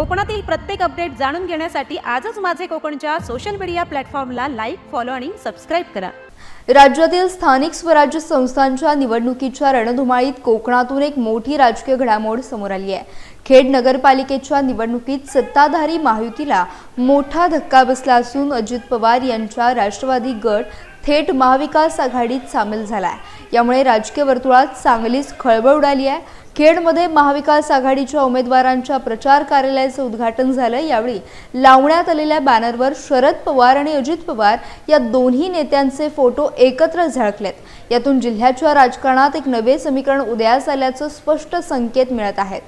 कोकणातील प्रत्येक अपडेट जाणून घेण्यासाठी आजच माझे कोकणच्या सोशल मीडिया प्लॅटफॉर्मला लाईक फॉलो आणि सबस्क्राईब करा. राज्यातील स्थानिक स्वराज्य संस्थांच्या निवडणुकीच्या रणधुमाळीत कोकणातून एक मोठी राजकीय घडामोड समोर आली आहे. खेड नगरपालिकेच्या निवडणुकीत सत्ताधारी महायुतीला मोठा धक्का बसला असून अजित पवार यांच्या राष्ट्रवादी गट थेट महाविकास आघाडीत सामील झाला आहे यामुळे राजकीय वर्तुळात चांगलीच खळबळ उडाली आहे. खेडमध्ये महाविकास आघाडीच्या उमेदवारांच्या प्रचार कार्यालयाचं उद्घाटन झालं. यावेळी लावण्यात आलेल्या बॅनरवर शरद पवार आणि अजित पवार या दोन्ही नेत्यांचे फोटो एकत्र झळकलेत. यातून जिल्ह्याच्या राजकारणात एक नवे समीकरण उदयास आल्याचं स्पष्ट संकेत मिळत आहेत.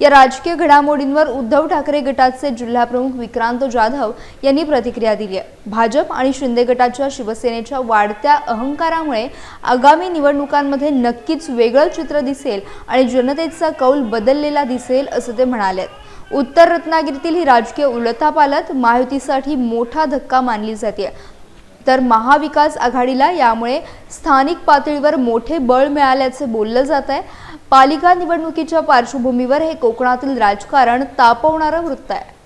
या राजकीय घडामोडींवर उद्धव ठाकरे गटाचे जिल्हाप्रमुख विक्रांत जाधव यांनी प्रतिक्रिया दिली आहे. भाजप आणि शिंदे गटाच्या शिवसेनेच्या वाढत्या अहंकारामुळे आगामी निवडणुकांमध्ये नक्कीच वेगळं चित्र दिसेल आणि जनतेचा कौल बदललेला दिसेल असं ते म्हणाले. उत्तर रत्नागिरीतील ही राजकीय उलथापालत महायुतीसाठी मोठा धक्का मानली जाते. तर महाविकास आघाडीला यामुळे स्थानिक पातळीवर मोठे बळ मिळाल्याचे बोललं जात आहे पालिका निवडणुकीच्या पार्श्वभूमीवर हे कोकणातील राजकारण तापवणारं वृत्त आहे.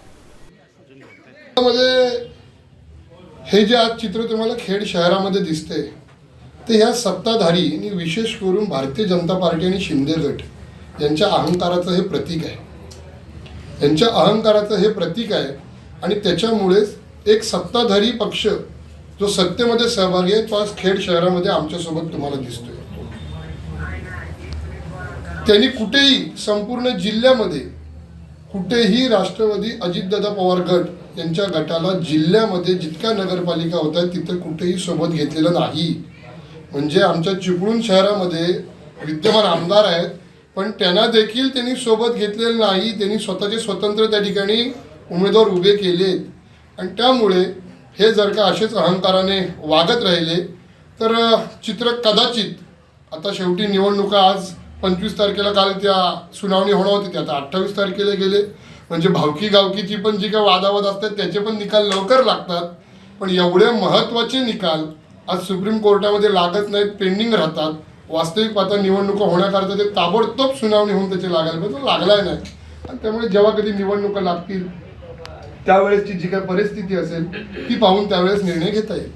हे जे आज चित्र तुम्हाला खेड शहरामध्ये दिसते ते ह्या सत्ताधारी आणि विशेष करून भारतीय जनता पार्टी आणि शिंदे गट यांच्या अहंकाराचं हे प्रतीक आहे. यांच्या अहंकाराचं हे प्रतीक आहे आणि त्याच्यामुळेच एक सत्ताधारी पक्ष जो सत्तेमध्ये सहभागी आहे तो आज खेड शहरामध्ये आमच्यासोबत तुम्हाला दिसतोय. त्यांनी कुठेही संपूर्ण जिल्ह्यामध्ये कुठेही राष्ट्रवादी अजितदादा पवार गट यांच्या गटाला जिल्ह्यामध्ये जितक्या नगरपालिका होत्या तिथं कुठेही सोबत घेतलेलं नाही. म्हणजे आमच्या चिपळूण शहरामध्ये विद्यमान आमदार आहेत पण त्यांना देखील त्यांनी सोबत घेतलेलं नाही. त्यांनी स्वतःचे स्वतंत्र त्या ठिकाणी उमेदवार उभे केलेत आणि त्यामुळे हे जर का असेच अहंकाराने वागत राहिले तर चित्र कदाचित आता शेवटी निवडणुका आज पंचवीस तारखेला काल त्या सुनावणी होणार होती त्या आता अठ्ठावीस तारखेला गेले. म्हणजे भावकी गावकीची पण जी काही वादावाद असतात त्याचे पण निकाल लवकर लागतात. पण एवढे महत्त्वाचे निकाल आज सुप्रीम कोर्टामध्ये लागत नाहीत पेंडिंग राहतात. वास्तविक पात्र निवडणुका होण्याकरता ते ताबडतोब सुनावणी होऊन त्याचे लागायला पाहिजे तो लागलाय नाही. आणि त्यामुळे जेव्हा कधी निवडणुका लागतील त्यावेळेसची जी काही परिस्थिती असेल ती पाहून त्यावेळेस निर्णय घेता येईल.